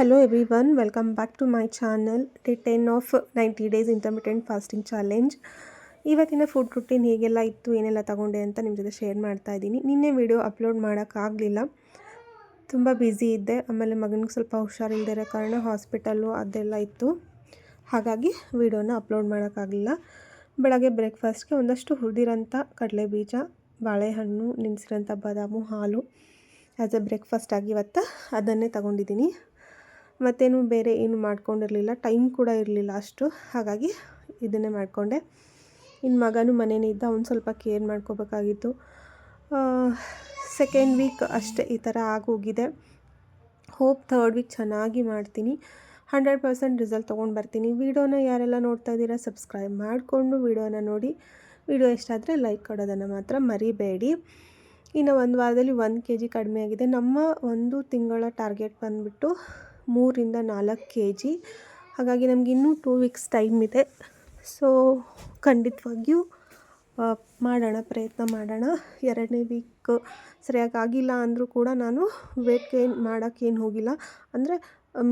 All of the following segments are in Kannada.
Hello everyone, welcome back to my channel. Day 10 of 90 days intermittent fasting challenge ಇವತ್ತಿನ ಫುಡ್ ರುಟೀನ್ ಹೇಗೆಲ್ಲ ಇತ್ತು ಏನೆಲ್ಲ ತಗೊಂಡೆ ಅಂತ ನಿಮ್ಮ ಜೊತೆ ಶೇರ್ ಮಾಡ್ತಾ ಇದ್ದೀನಿ. ನಿನ್ನೆ ವಿಡಿಯೋ ಅಪ್ಲೋಡ್ ಮಾಡೋಕ್ಕಾಗಲಿಲ್ಲ ತುಂಬ ಬ್ಯುಸಿ ಇದ್ದೆ. ಆಮೇಲೆ ಮಗನಿಗೆ ಸ್ವಲ್ಪ ಹುಷಾರಿಲ್ಲದಿರೋ ಕಾರಣ ಹಾಸ್ಪಿಟಲ್ಲು ಅದೆಲ್ಲ ಇತ್ತು. ಹಾಗಾಗಿ ವಿಡಿಯೋನ ಅಪ್ಲೋಡ್ ಮಾಡೋಕ್ಕಾಗಲಿಲ್ಲ ಬೆಳಗ್ಗೆ ಬ್ರೇಕ್ಫಾಸ್ಟ್ಗೆ ಒಂದಷ್ಟು ಹುರಿದಿರೋಂಥ ಕಡಲೆ ಬೀಜ ಬಾಳೆಹಣ್ಣು ನೆನೆಸಿರೋಂಥ ಬಾದಾಮು ಹಾಲು. ಆ್ಯಸ್ ಎ ಬ್ರೇಕ್ಫಾಸ್ಟ್ ಆಗಿ ಇವತ್ತು ಅದನ್ನೇ ತಗೊಂಡಿದ್ದೀನಿ. ಮತ್ತೇನು ಬೇರೆ ಏನು ಮಾಡ್ಕೊಂಡಿರಲಿಲ್ಲ ಟೈಮ್ ಕೂಡ ಇರಲಿಲ್ಲ ಅಷ್ಟು. ಹಾಗಾಗಿ ಇದನ್ನೇ ಮಾಡಿಕೊಂಡೆ. ಇನ್ನು ಮಗನೂ ಮನೇನೇ ಇದ್ದ, ಅವ್ನು ಸ್ವಲ್ಪ ಕೇರ್ ಮಾಡ್ಕೋಬೇಕಾಗಿತ್ತು. ಸೆಕೆಂಡ್ ವೀಕ್ ಅಷ್ಟೇ ಈ ಥರ ಆಗೋಗಿದೆ. ಹೋಪ್ ಥರ್ಡ್ ವೀಕ್ ಚೆನ್ನಾಗಿ ಮಾಡ್ತೀನಿ. ಹಂಡ್ರೆಡ್ ಪರ್ಸೆಂಟ್ ರಿಸಲ್ಟ್ ತೊಗೊಂಡು ಬರ್ತೀನಿ. ವೀಡಿಯೋನ ಯಾರೆಲ್ಲ ನೋಡ್ತಾ ಇದ್ದೀರಾ ಸಬ್ಸ್ಕ್ರೈಬ್ ಮಾಡಿಕೊಂಡು ವೀಡಿಯೋನ ನೋಡಿ. ವಿಡಿಯೋ ಎಷ್ಟಾದರೆ ಲೈಕ್ ಕೊಡೋದನ್ನು ಮಾತ್ರ ಮರಿಬೇಡಿ. ಇನ್ನು ಒಂದು ವಾರದಲ್ಲಿ ಒಂದು ಕೆ ಜಿ ಕಡಿಮೆ ಆಗಿದೆ. ನಮ್ಮ ಒಂದು ತಿಂಗಳ ಟಾರ್ಗೆಟ್ ಬಂದುಬಿಟ್ಟು ಮೂರಿಂದ ನಾಲ್ಕು ಕೆ ಜಿ ಹಾಗಾಗಿ ನಮ್ಗೆ ಇನ್ನೂ ಟೂ ವೀಕ್ಸ್ ಟೈಮ್ ಇದೆ. ಸೊ ಖಂಡಿತವಾಗಿಯೂ ಮಾಡೋಣ, ಪ್ರಯತ್ನ ಮಾಡೋಣ. ಎರಡನೇ ವೀಕ್ ಸರಿಯಾಗಿ ಆಗಿಲ್ಲ ಅಂದರೂ ಕೂಡ ನಾನು ವೇಟ್ ಗೇನ್ ಮಾಡೋಕ್ಕೇನು ಹೋಗಿಲ್ಲ. ಅಂದರೆ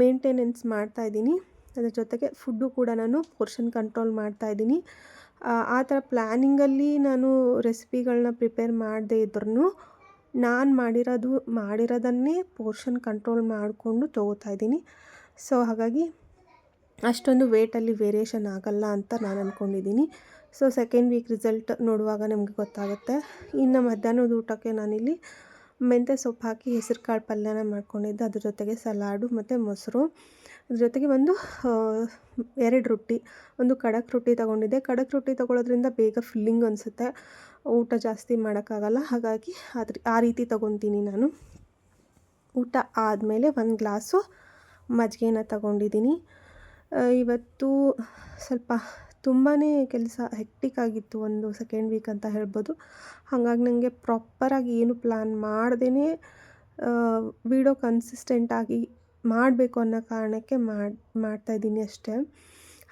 ಮೇಂಟೆನೆನ್ಸ್ ಮಾಡ್ತಾಯಿದ್ದೀನಿ ಅದ್ರ ಜೊತೆಗೆ ಫುಡ್ಡು ಕೂಡ ನಾನು ಪೋರ್ಷನ್ ಕಂಟ್ರೋಲ್ ಮಾಡ್ತಾಯಿದ್ದೀನಿ ಆ ಥರ ಪ್ಲ್ಯಾನಿಂಗಲ್ಲಿ ನಾನು ರೆಸಿಪಿಗಳನ್ನ ಪ್ರಿಪೇರ್ ಮಾಡದೇ ಇದ್ರೂ ನಾನು ಮಾಡಿರೋದು, ಮಾಡಿರೋದನ್ನೇ ಪೋರ್ಷನ್ ಕಂಟ್ರೋಲ್ ಮಾಡಿಕೊಂಡು ತೊಗೋತಾ ಇದ್ದೀನಿ. ಸೊ ಹಾಗಾಗಿ ಅಷ್ಟೊಂದು ವೇಟಲ್ಲಿ ವೇರಿಯೇಷನ್ ಆಗಲ್ಲ ಅಂತ ನಾನು ಅಂದ್ಕೊಂಡಿದ್ದೀನಿ ಸೊ ಸೆಕೆಂಡ್ ವೀಕ್ ರಿಸಲ್ಟ್ ನೋಡುವಾಗ ನಮಗೆ ಗೊತ್ತಾಗುತ್ತೆ. ಇನ್ನು ಮಧ್ಯಾಹ್ನದ ಊಟಕ್ಕೆ ನಾನಿಲ್ಲಿ ಮೆಂತ್ಯ ಸೊಪ್ಪು ಹಾಕಿ ಹೆಸರು ಕಾಳು ಪಲ್ಯನ ಮಾಡ್ಕೊಂಡಿದ್ದೆ. ಅದ್ರ ಜೊತೆಗೆ ಸಲಾಡು ಮತ್ತು ಮೊಸರು. ಅದ್ರ ಜೊತೆಗೆ ಒಂದು ಎರಡು ರೊಟ್ಟಿ, ಒಂದು ಖಡಕ್ ರೊಟ್ಟಿ ತೊಗೊಂಡಿದ್ದೆ. ಖಡಕ್ ರೊಟ್ಟಿ ತೊಗೊಳೋದ್ರಿಂದ ಬೇಗ ಫಿಲ್ಲಿಂಗ್ ಅನಿಸುತ್ತೆ. ಊಟ ಜಾಸ್ತಿ ಮಾಡೋಕ್ಕಾಗಲ್ಲ. ಹಾಗಾಗಿ ಅದ್ರ ಆ ರೀತಿ ತಗೊತೀನಿ ನಾನು. ಊಟ ಆದಮೇಲೆ ಒಂದು ಗ್ಲಾಸು ಮಜ್ಜಿಗೆನ ತಗೊಂಡಿದ್ದೀನಿ. ಇವತ್ತು ಸ್ವಲ್ಪ ತುಂಬಾ ಕೆಲಸ ಹೆಕ್ಟಿಕ್ ಆಗಿತ್ತು ಒಂದು ಸೆಕೆಂಡ್ ವೀಕ್ ಅಂತ ಹೇಳ್ಬೋದು. ಹಾಗಾಗಿ ನನಗೆ ಪ್ರಾಪರಾಗಿ ಏನು ಪ್ಲ್ಯಾನ್ ಮಾಡ್ದೇ ವಿಡಿಯೋ ಕನ್ಸಿಸ್ಟೆಂಟಾಗಿ ಮಾಡಬೇಕು ಅನ್ನೋ ಕಾರಣಕ್ಕೆ ಮಾಡಿ ಮಾಡ್ತಾಯಿದ್ದೀನಿ ಅಷ್ಟೇ.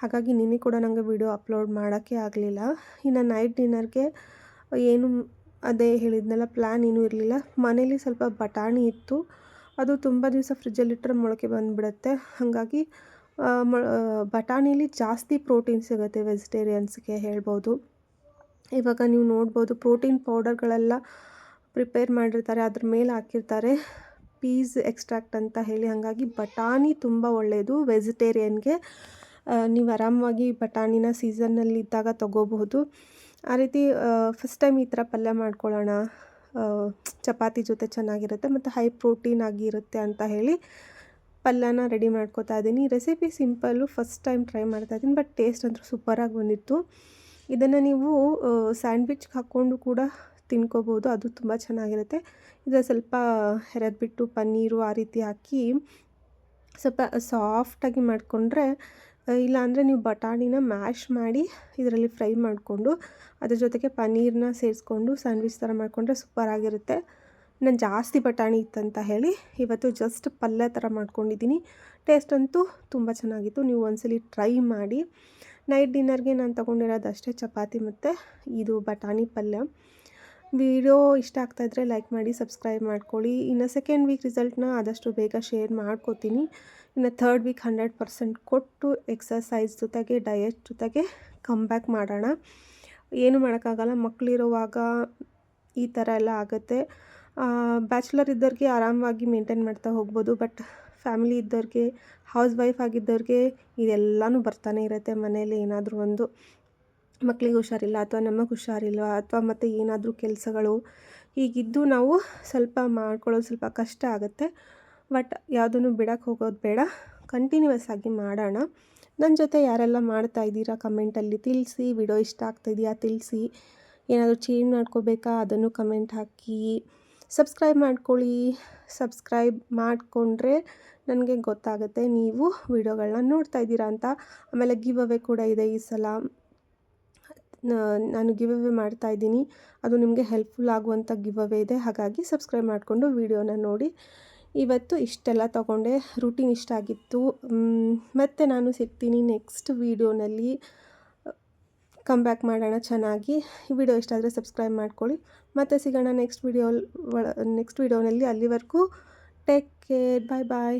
ಹಾಗಾಗಿ ನಿನ್ನೆ ಕೂಡ ನನಗೆ ವಿಡಿಯೋ ಅಪ್ಲೋಡ್ ಮಾಡೋಕ್ಕೆ ಆಗಲಿಲ್ಲ. ಇನ್ನು ನೈಟ್ ಡಿನ್ನರ್ಗೆ ಏನು ಅದೇ ಹೇಳಿದ್ನಲ್ಲ ಪ್ಲ್ಯಾನ್ ಏನೂ ಇರಲಿಲ್ಲ. ಮನೇಲಿ ಸ್ವಲ್ಪ ಬಟಾಣಿ ಇತ್ತು. ಅದು ತುಂಬ ದಿವಸ ಫ್ರಿಜ್ಜಲ್ಲಿಟ್ಟರೆ ಮೊಳಕೆ ಬಂದುಬಿಡುತ್ತೆ. ಹಾಗಾಗಿ ಬಟಾಣಿಲಿ ಜಾಸ್ತಿ ಪ್ರೋಟೀನ್ ಸಿಗುತ್ತೆ ವೆಜಿಟೇರಿಯನ್ಸ್ಗೆ ಹೇಳ್ಬೋದು. ಇವಾಗ ನೀವು ನೋಡ್ಬೋದು ಪ್ರೋಟೀನ್ ಪೌಡರ್ಗಳೆಲ್ಲ ಪ್ರಿಪೇರ್ ಮಾಡಿರ್ತಾರೆ, ಅದ್ರ ಮೇಲೆ ಹಾಕಿರ್ತಾರೆ. ಪೀಸ್ ಎಕ್ಸ್ಟ್ರಾಕ್ಟ್ ಅಂತ ಹೇಳಿ. ಹಾಗಾಗಿ ಬಟಾಣಿ ತುಂಬ ಒಳ್ಳೆಯದು ವೆಜಿಟೇರಿಯನ್ಗೆ. ನೀವು ಆರಾಮವಾಗಿ ಬಟಾಣಿನ ಸೀಸನ್ನಲ್ಲಿದ್ದಾಗ ತೊಗೋಬಹುದು. ಆ ರೀತಿ ಫಸ್ಟ್ ಟೈಮ್ ಈ ಥರ ಪಲ್ಯ ಮಾಡ್ಕೊಳ್ಳೋಣ. ಚಪಾತಿ ಜೊತೆ ಚೆನ್ನಾಗಿರುತ್ತೆ ಮತ್ತು ಹೈ ಪ್ರೋಟೀನ್ ಆಗಿರುತ್ತೆ ಅಂತ ಹೇಳಿ ಪಲ್ಯನ ರೆಡಿ ಮಾಡ್ಕೋತಾ ಇದ್ದೀನಿ. Recipe simple first time try ಮಾಡ್ತಾ ಇದ್ದೀನಿ ಬಟ್ ಟೇಸ್ಟ್ ಅಂತೂ ಸೂಪರಾಗಿ ಬಂದಿತ್ತು. ಇದನ್ನು ನೀವು ಸ್ಯಾಂಡ್ವಿಚ್ಗೆ ಹಾಕ್ಕೊಂಡು ಕೂಡ ತಿನ್ಕೋಬೋದು, ಅದು ತುಂಬ ಚೆನ್ನಾಗಿರುತ್ತೆ. ಇದು ಸ್ವಲ್ಪ ಹೆರೆದ್ಬಿಟ್ಟು ಪನ್ನೀರು ಆ ರೀತಿ ಹಾಕಿ ಸ್ವಲ್ಪ ಸಾಫ್ಟಾಗಿ ಮಾಡಿಕೊಂಡ್ರೆ ಇಲ್ಲಾಂದರೆ ನೀವು ಬಟಾಣಿನ ಮ್ಯಾಶ್ ಮಾಡಿ ಇದರಲ್ಲಿ ಫ್ರೈ ಮಾಡಿಕೊಂಡು ಅದ್ರ ಜೊತೆಗೆ ಪನ್ನೀರನ್ನ ಸೇರಿಸ್ಕೊಂಡು ಸ್ಯಾಂಡ್ವಿಚ್ ಥರ ಮಾಡಿಕೊಂಡ್ರೆ ಸೂಪರಾಗಿರುತ್ತೆ. ನಾನು ಜಾಸ್ತಿ ಬಟಾಣಿ ಇತ್ತಂತ ಹೇಳಿ ಇವತ್ತು ಜಸ್ಟ್ ಪಲ್ಯ ಥರ ಮಾಡ್ಕೊಂಡಿದ್ದೀನಿ. ಟೇಸ್ಟ್ ಅಂತೂ ತುಂಬ ಚೆನ್ನಾಗಿತ್ತು. ನೀವು ಒಂದ್ಸಲಿ ಟ್ರೈ ಮಾಡಿ. ನೈಟ್ ಡಿನ್ನರ್ಗೆ ನಾನು ತೊಗೊಂಡಿರೋದು ಅಷ್ಟೇ ಚಪಾತಿ ಮತ್ತು ಇದು ಬಟಾಣಿ ಪಲ್ಯ. ವಿಡಿಯೋ ಇಷ್ಟ ಆಗ್ತಾಯಿದ್ರೆ ಲೈಕ್ ಮಾಡಿ, ಸಬ್ಸ್ಕ್ರೈಬ್ ಮಾಡ್ಕೊಳ್ಳಿ. ಇನ್ನು ಸೆಕೆಂಡ್ ವೀಕ್ ರಿಸಲ್ಟ್ನ ಆದಷ್ಟು ಬೇಗ ಶೇರ್ ಮಾಡ್ಕೋತೀನಿ. ಇನ್ನು ಥರ್ಡ್ ವೀಕ್ ಹಂಡ್ರೆಡ್ ಪರ್ಸೆಂಟ್ ಕೊಟ್ಟು ಎಕ್ಸಸೈಸ್ ಜೊತೆಗೆ ಡಯಟ್ ಜೊತೆಗೆ ಕಮ್ ಬ್ಯಾಕ್ ಮಾಡೋಣ. ಏನು ಮಾಡೋಕ್ಕಾಗಲ್ಲ ಮಕ್ಕಳಿರುವಾಗ ಈ ಥರ ಎಲ್ಲ ಆಗುತ್ತೆ. ಬ್ಯಾಚುಲರ್ ಇದ್ದವ್ರಿಗೆ ಆರಾಮವಾಗಿ ಮೇಂಟೈನ್ ಮಾಡ್ತಾ ಹೋಗ್ಬೋದು ಬಟ್ ಫ್ಯಾಮಿಲಿ ಇದ್ದವ್ರಿಗೆ ಹೌಸ್ ವೈಫ್ ಆಗಿದ್ದವ್ರಿಗೆ ಇದೆಲ್ಲನೂ ಬರ್ತಾನೆ ಇರುತ್ತೆ ಮನೇಲಿ ಏನಾದರೂ ಒಂದು. ಮಕ್ಕಳಿಗೆ ಹುಷಾರಿಲ್ಲ ಅಥವಾ ನಮಗೆ ಹುಷಾರಿಲ್ಲ ಅಥವಾ ಮತ್ತು ಏನಾದರೂ ಕೆಲಸಗಳು, ಹೀಗಿದ್ದು ನಾವು ಸ್ವಲ್ಪ ಮಾಡ್ಕೊಳ್ಳೋದು ಸ್ವಲ್ಪ ಕಷ್ಟ ಆಗುತ್ತೆ. ಬಟ್ ಯಾವುದನ್ನು ಬಿಡಕ್ಕೆ ಹೋಗೋದು ಬೇಡ. ಕಂಟಿನ್ಯೂಸ್ ಆಗಿ ಮಾಡೋಣ. ನನ್ನ ಜೊತೆ ಯಾರೆಲ್ಲ ಮಾಡ್ತಾ ಇದ್ದೀರಾ ಕಮೆಂಟಲ್ಲಿ ತಿಳಿಸಿ, ವಿಡಿಯೋ ಇಷ್ಟ ಆಗ್ತಾಯಿದೆಯಾ ತಿಳಿಸಿ. ಏನಾದರೂ ಚೇಂಜ್ ಮಾಡ್ಕೋಬೇಕಾ ಅದನ್ನು ಕಮೆಂಟ್ ಹಾಕಿ. ಸಬ್ಸ್ಕ್ರೈಬ್ ಮಾಡ್ಕೊಳ್ಳಿ. ಸಬ್ಸ್ಕ್ರೈಬ್ ಮಾಡಿಕೊಂಡ್ರೆ ನನಗೆ ಗೊತ್ತಾಗುತ್ತೆ ನೀವು ವಿಡಿಯೋಗಳನ್ನ ನೋಡ್ತಾ ಇದ್ದೀರಾ ಅಂತ. ಆಮೇಲೆ ಗಿವ್ ಅವೇ ಕೂಡ ಇದೆ ಈ ಸಲ. ನಾನು ಗಿವ್ ಅವೇ ಮಾಡ್ತಾ ಇದ್ದೀನಿ. ಅದು ನಿಮಗೆ ಹೆಲ್ಪ್ಫುಲ್ ಆಗುವಂಥ ಗಿವ್ ಅವೇ ಇದೆ. ಹಾಗಾಗಿ ಸಬ್ಸ್ಕ್ರೈಬ್ ಮಾಡಿಕೊಂಡು ವಿಡಿಯೋನ ನೋಡಿ. ಇವತ್ತು ಇಷ್ಟೆಲ್ಲ ತಗೊಂಡೆ. ರೂಟೀನ್ ಇಷ್ಟ ಆಗಿತ್ತು. ಮತ್ತು ನಾನು ಸಿಗ್ತೀನಿ ನೆಕ್ಸ್ಟ್ ವೀಡಿಯೋನಲ್ಲಿ ಕಮ್ ಬ್ಯಾಕ್ ಮಾಡೋಣ ಚೆನ್ನಾಗಿ. ಈ ವಿಡಿಯೋ ಇಷ್ಟ ಆದರೆ ಸಬ್ಸ್ಕ್ರೈಬ್ ಮಾಡ್ಕೊಳ್ಳಿ. ಮತ್ತು ಸಿಗೋಣ ನೆಕ್ಸ್ಟ್ ವಿಡಿಯೋ ನೆಕ್ಸ್ಟ್ ವೀಡಿಯೋನಲ್ಲಿ ಅಲ್ಲಿವರೆಗೂ. ಟೇಕ್ ಕೇರ್ ಬಾಯ್ ಬಾಯ್